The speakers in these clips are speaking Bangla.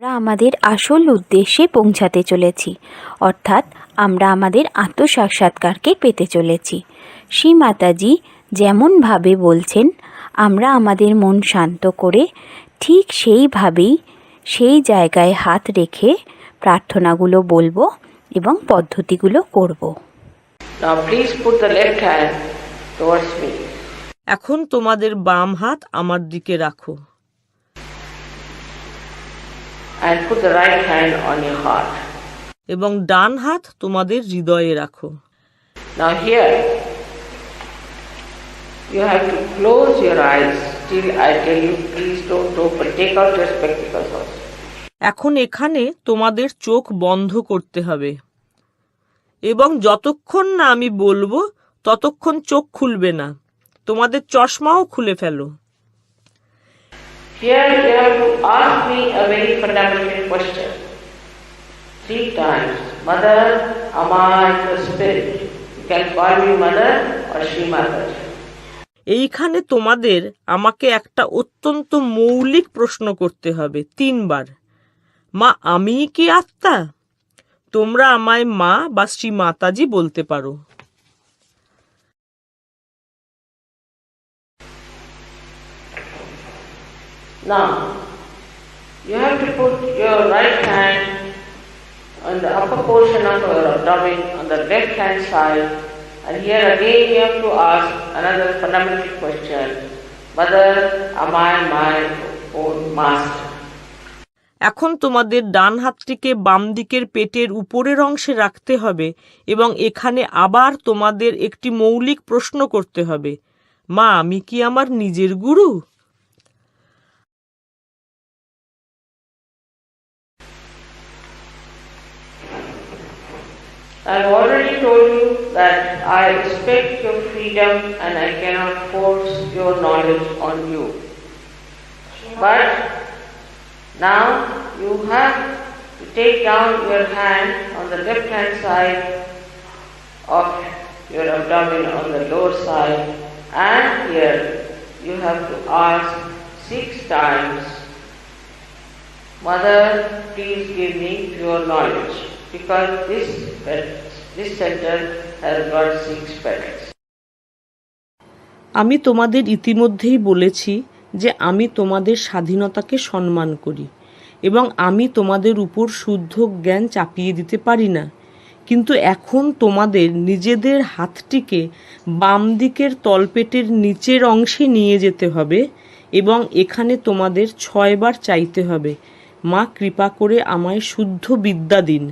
আমরা আমাদের আসল উদ্দেশ্যে পৌঁছাতে চলেছি অর্থাৎ আমরা আমাদের আত্মসাক্ষাৎকারকে পেতে চলেছি। শ্রী মাতাজি যেমনভাবে বলছেন আমরা আমাদের মন শান্ত করে ঠিক সেইভাবেই সেই জায়গায় হাত রেখে প্রার্থনাগুলো বলব এবং পদ্ধতিগুলো করব। Now please put the left hand towards me. এখন তোমাদের বাম হাত আমার দিকে রাখো। And put the right hand on your heart. এবং ডান হাত তোমাদের হৃদয়ে রাখো Now here, you have to close your eyes till I tell you please don't open. Take out your spectacles also. এখন এখানে তোমাদের চোখ বন্ধ করতে হবে এবং যতক্ষণ না আমি বলব ততক্ষণ চোখ খুলবে না তোমাদের চশমাও খুলে ফেলো Here you have to ask me a very fundamental question. Three times. Mother, am I the spirit? You can call me mother or Sri Mataji. এইখানে তোমাদের আমাকে একটা অত্যন্ত মৌলিক প্রশ্ন করতে হবে তিনবার মা আমি কি আত্মা তোমরা আমায় মা বা শ্রী মাতাজি বলতে পারো Now, you have to put your right hand on the upper portion of your abdomen on the left hand side, and here again you have to ask another fundamental question Mother, am I my own master? এখন তোমাদের ডান হাতটিকে বাম দিকের পেটের উপরের অংশে রাখতে হবে এবং এখানে আবার তোমাদের একটি মৌলিক প্রশ্ন করতে হবে মা আমি কি আমার নিজের গুরু I have already told you that I respect your freedom and I cannot force your knowledge on you. But now you have to take down your hand on the left hand side of your abdomen on the lower side and here you have to ask six times Mother, please give me your knowledge because this this center has got six. আমি তোমাদের ইতিমধ্যেই বলেছি যে আমি তোমাদের স্বাধীনতাকে সম্মান করি এবং আমি তোমাদের উপর শুদ্ধ জ্ঞান চাপিয়ে দিতে পারি না। কিন্তু এখন তোমাদের নিজেদের হাতটিকে বাম দিকের তলপেটের নিচের অংশে নিয়ে যেতে হবে এবং এখানে তোমাদের ছয়বার চাইতে হবে। মা, কৃপা করে আমায় শুদ্ধ বিদ্যা দিন।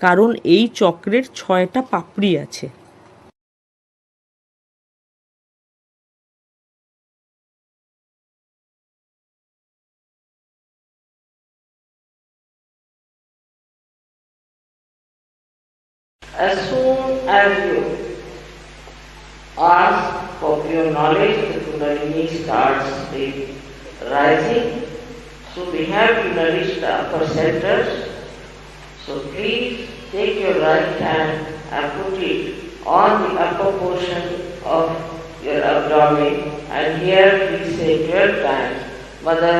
কারণ এই চক্রের ছয়টা পাপড়ি আছে As soon as you ask for pure knowledge, the Kundalini starts rising. So we have to nourish the upper centers. So please take your right hand and put it on the upper portion of your abdomen and here please say 12 times, Mother,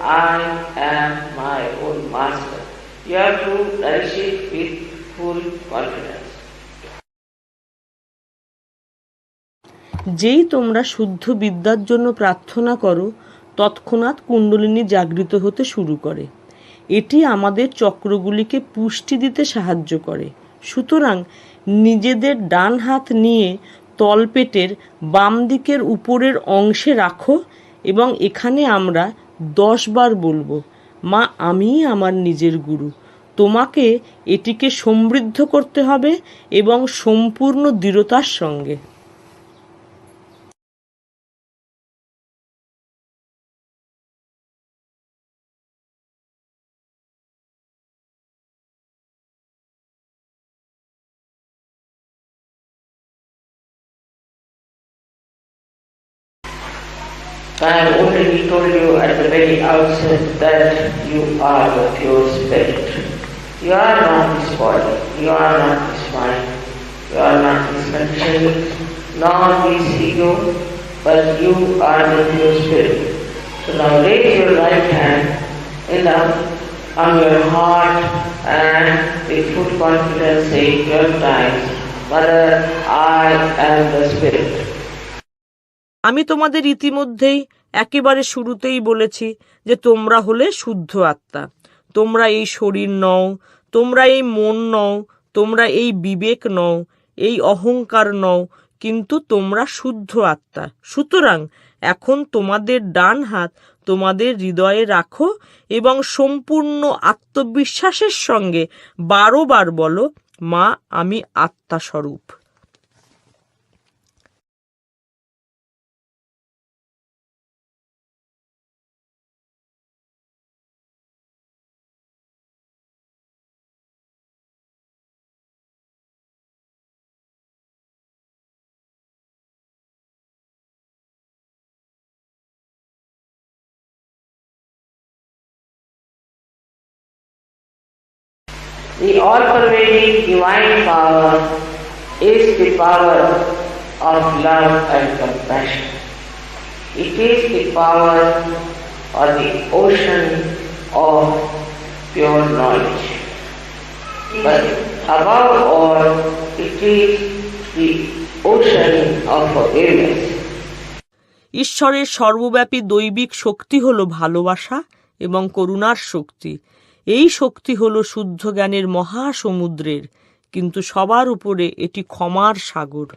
I am my own master. You have to nourish it with full confidence. যেই তোমরা শুদ্ধ বিদ্যার জন্য প্রার্থনা করো তৎক্ষণাৎ কুণ্ডলিনী জাগৃত হতে শুরু করে এটি আমাদের চক্রগুলিকে পুষ্টি দিতে সাহায্য করে। সুতরাং নিজেদের ডান হাত নিয়ে তলপেটের বাম দিকের উপরের অংশে রাখো এবং এখানে আমরা দশ বার বলব, মা, আমিই আমার নিজের গুরু। তোমাকে এটিকে সমৃদ্ধ করতে হবে এবং সম্পূর্ণ দৃঢ়তার সঙ্গে। that you are the pure spirit. You are not this body, you are not this mind, you are not this conditioning, nor this ego, but you are the pure spirit. So now raise your right hand in the on your heart and with full confidence say twelve times, Mother, I am the Spirit. আমি তোমাদের ইতিমধ্যেই একেবারে শুরুতেই বলেছি যে তোমরা হলে শুদ্ধ আত্মা। তোমরা এই শরীর নও, তোমরা এই মন নও, তোমরা এই বিবেক নও, এই অহংকার নও, কিন্তু তোমরা শুদ্ধ আত্মা। সুতরাং এখন তোমাদের ডান হাত তোমাদের হৃদয়ে রাখো এবং সম্পূর্ণ আত্মবিশ্বাসের সঙ্গে বারো বার বলো, মা, আমি আত্মা The all-pervading divine power is the power of love and compassion. It is the power or the ocean of pure knowledge. But above all, it is the ocean of forgiveness. ঈশ্বরের সর্বব্যাপী দৈবিক শক্তি হল ভালোবাসা এবং করুণার শক্তি এই শক্তি হলো শুদ্ধ জ্ঞানের মহাসমুদ্রের কিন্তু সবার উপরে এটি ক্ষমার সাগর।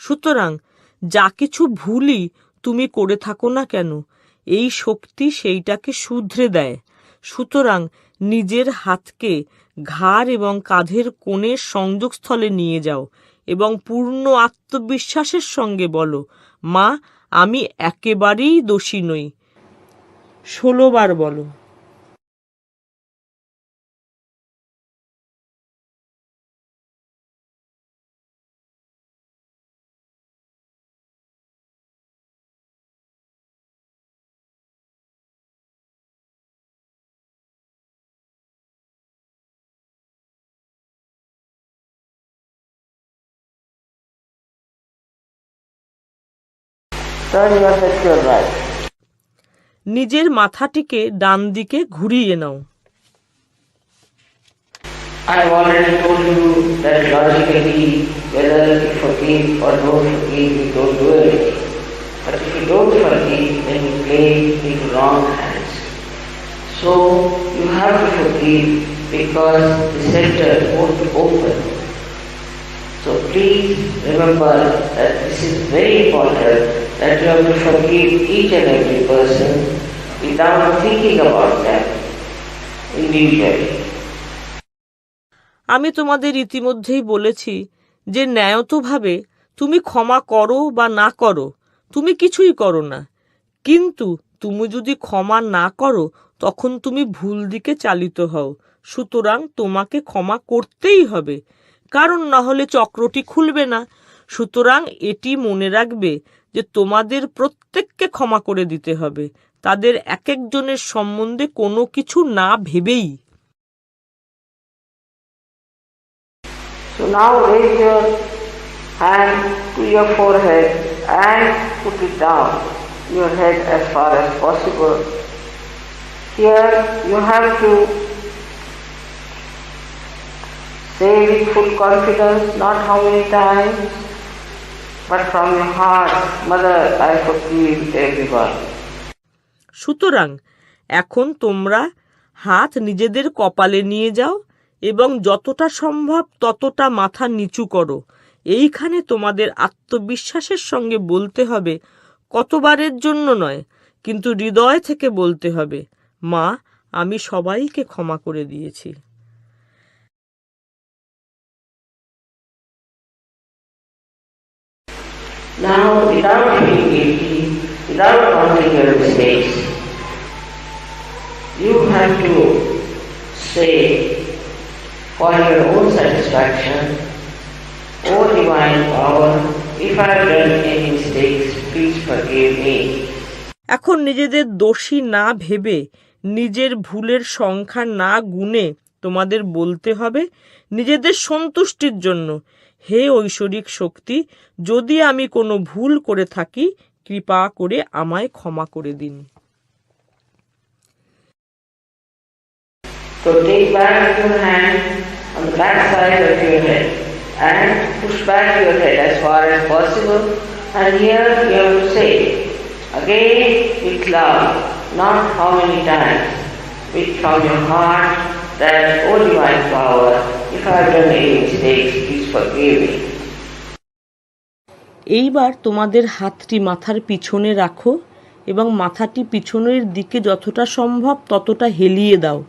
সুতরাং যা কিছু ভুলই তুমি করে থাকো না কেন, এই শক্তি সেইটাকে শুধরে দেয়। সুতরাং নিজের হাতকে ঘাড় এবং কাঁধের কোণের সংযোগস্থলে নিয়ে যাও এবং পূর্ণ আত্মবিশ্বাসের সঙ্গে বলো, মা, আমি একেবারেই দোষী নই। ষোলোবার বলো। নিজের মাথাটিকে ডান দিকে ঘুরিয়ে নাও I have already told you that logically, whether you forgive or don't forgive, you don't do anything. But if you don't forgive, then you play in wrong hands. So you have to forgive because the center won't open. So please remember that this is very important that you have to forgive each and every person. Without thinking about them individually. আমি তোমাদের ইতিমধ্যেই বলেছি যে ন্যায়তভাবে তুমি ক্ষমা করো বা না করো, তুমি কিছুই করো না। কিন্তু তুমি যদি ক্ষমা না করো, তখন তুমি ভুল দিকে চালিত হও। সুতরাং তোমাকে ক্ষমা করতেই হবে। কারণ না হলে চক্রটি খুলবে না। সুতরাং এটি মনে রাখবে যে তোমাদের প্রত্যেককে ক্ষমা করে দিতে হবে তাদের এক একজনের সম্বন্ধে কোনো কিছু না ভেবেই So now raise your hand to your forehead and put it down, your head as far as possible. Here you have to say with full confidence, not how many times, সুতরাং, এখন তোমরা হাত নিজেদের কপালে নিয়ে যাও এবং যতটা সম্ভব ততটা মাথা নিচু করো। এইখানে তোমাদের আত্মবিশ্বাসের সঙ্গে বলতে হবে, কতবারের জন্য নয়, কিন্তু হৃদয় থেকে বলতে হবে, মা, আমি সবাইকে ক্ষমা করে দিয়েছি। Now, without feeling guilty, without counting your mistakes, you have to say for your own satisfaction, O divine power, if I have done any mistakes, please forgive me. এখন নিজেদের দোষী না ভেবে নিজের ভুলের সংখ্যা না গুণে তোমাদের বলতে হবে নিজেদের সন্তুষ্টির জন্য হে ঐশ্বরিক শক্তি যদি আমি কোনো ভুল করে থাকি কৃপা করে আমায় ক্ষমা করে দিন So take back your hand on the back side of your head and push back your head as far as possible. And here you have to say, again with love, not how many times, with from your heart that, O divine power, if I have done any mistakes, এইবার তোমাদের হাতটি মাথার পিছনে রাখো এবং মাথাটি পিছনের দিকে যতটা সম্ভব ততটা হেলিয়ে দাও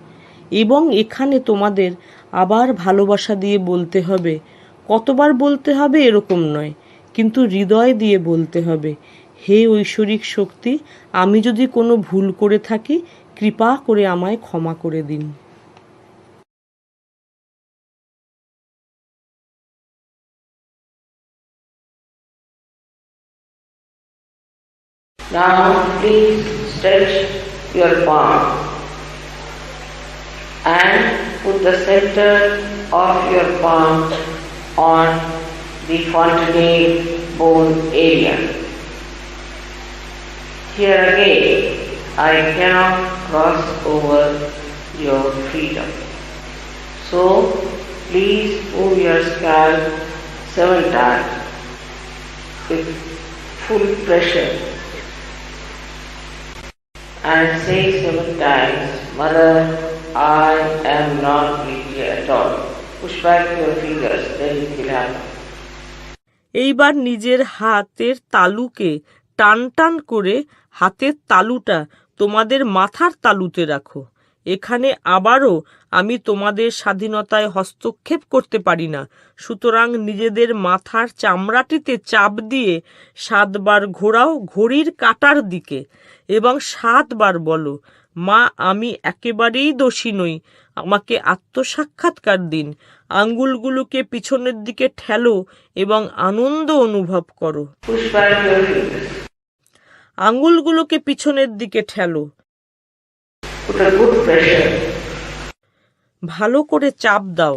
এবং এখানে তোমাদের আবার ভালোবাসা দিয়ে বলতে হবে। কতবার বলতে হবে এরকম নয়, কিন্তু হৃদয় দিয়ে বলতে হবে, হে ঐশ্বরিক শক্তি, আমি যদি কোনো ভুল করে থাকি, কৃপা করে আমায় ক্ষমা করে দিন। Now please stretch your palm and put the center of your palm on the fontanelle bone area. Here again, I cannot cross over your freedom. So please move your scalp seven times with full pressure and say seven times, Mother, I am not guilty at all. Push back your fingers, then it will happen. এইবার নিজের হাতের তালুকে টান টান করে হাতের তালুটা তোমাদের মাথার তালুতে রাখো এখানে আবারও আমি তোমাদের স্বাধীনতায় হস্তক্ষেপ করতে পারি না। সুতরাং নিজেদের মাথার চামড়াটিতে চাপ দিয়ে সাতবার ঘোরাও ঘড়ির কাটার দিকে এবং সাতবার বলো মা আমি একেবারেই দোষী নই। আমাকে আত্মসাক্ষাৎকার দিন। আঙ্গুলগুলোকে পিছনের দিকে ঠেলো এবং আনন্দ অনুভব করো. আঙ্গুলগুলোকে পিছনের দিকে ঠেলো Put a good pressure. ভালো করে চাপ দাও।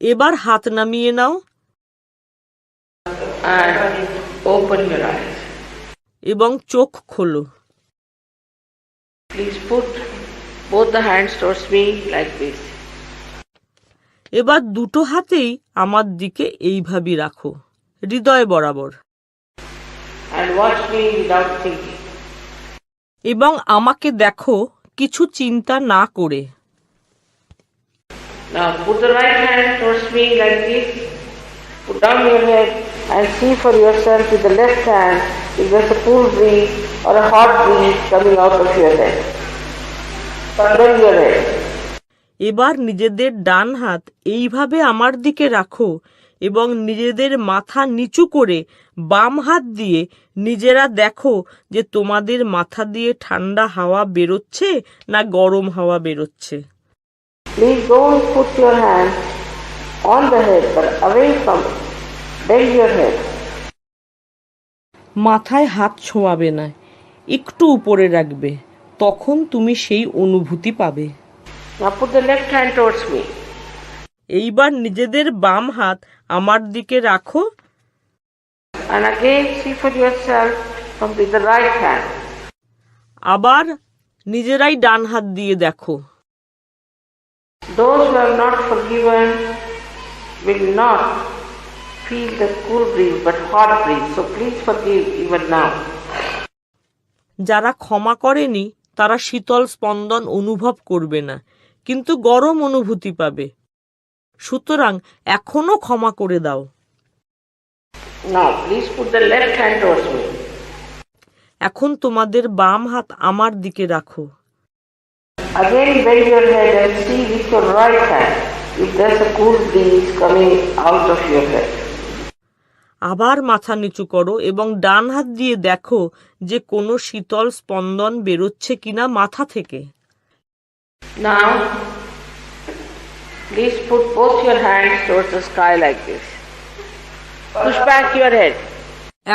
এবার হাত নামিয়ে নাও। এবং চোখ খোলো। এবার দুটো হাতেই আমার দিকে এইভাবে রাখো। হৃদয় বরাবর। এবং আমাকে দেখো কিছু চিন্তা না করে। Now put the right hand towards me like this. Put down your head and see for yourself with the left hand if there's a cool breeze or a hot breeze coming out of your head. Bend your head. এবার নিজেদের ডান হাত এইভাবে আমার দিকে রাখো এবং নিজেদের মাথা নিচু করে বাম হাত দিয়ে নিজেরা দেখো যে তোমাদের মাথা দিয়ে ঠান্ডা হাওয়া বেরোচ্ছে না গরম হাওয়া বেরোচ্ছে Please don't put your hand on the head but away from it. Bend your head. মাথায় হাত ছোঁয়াবে না একটু উপরে রাখবে তখন তুমি সেই অনুভূতি পাবে Now put the left hand towards me. এইবার নিজেদের বাম হাত আমার দিকে রাখো And again see for yourself from the right hand. আবার নিজেরাই ডান হাত দিয়ে দেখো Those who have not forgiven will not feel the cool breeze but hot breeze. So please forgive even now. যারা ক্ষমা করেনি তারা শীতল স্পন্দন অনুভব করবে না কিন্তু গরম অনুভূতি পাবে সুতরাং এখনও ক্ষমা করে দাও Now please put the left hand towards me. এখন তোমাদের বাম হাত আমার দিকে রাখো Again bend your head and see with your right hand if there's a cool breeze coming out of your head. আবার মাথা নিচু করো এবং ডান হাত দিয়ে দেখো যে কোনো শীতল স্পন্দন বেরোচ্ছে কিনা মাথা থেকে Now, please put both your hands towards the sky like this. Push back your head.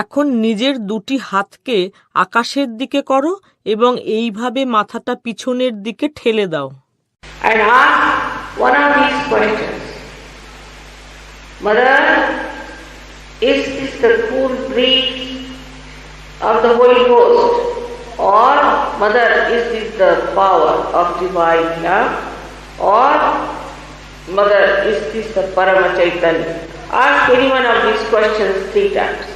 এখন নিজের দুটি হাতকে আকাশের দিকে করো এবং এইভাবে মাথাটা পিছনের দিকে ঠেলে দাও and ask one of these questions. Mother, is this the cool breeze of the Holy Ghost? Or, Mother, is this the power of divine love? Or, Mother, is this the Parama Chaitanya? Ask any one of these questions three times.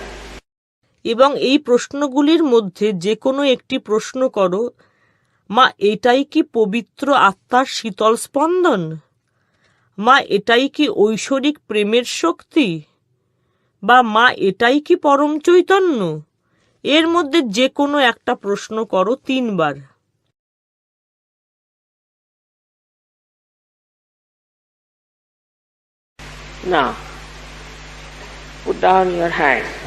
এবং এই প্রশ্নগুলির মধ্যে যে কোনো একটি প্রশ্ন করো মা এটাই কি পবিত্র আত্মার শীতল স্পন্দন? মা এটাই কি ঐশ্বরিক প্রেমের শক্তি? বা মা এটাই কি পরম চৈতন্য? এর মধ্যে যে কোনো একটা প্রশ্ন করো তিনবার। Now, put down your hands.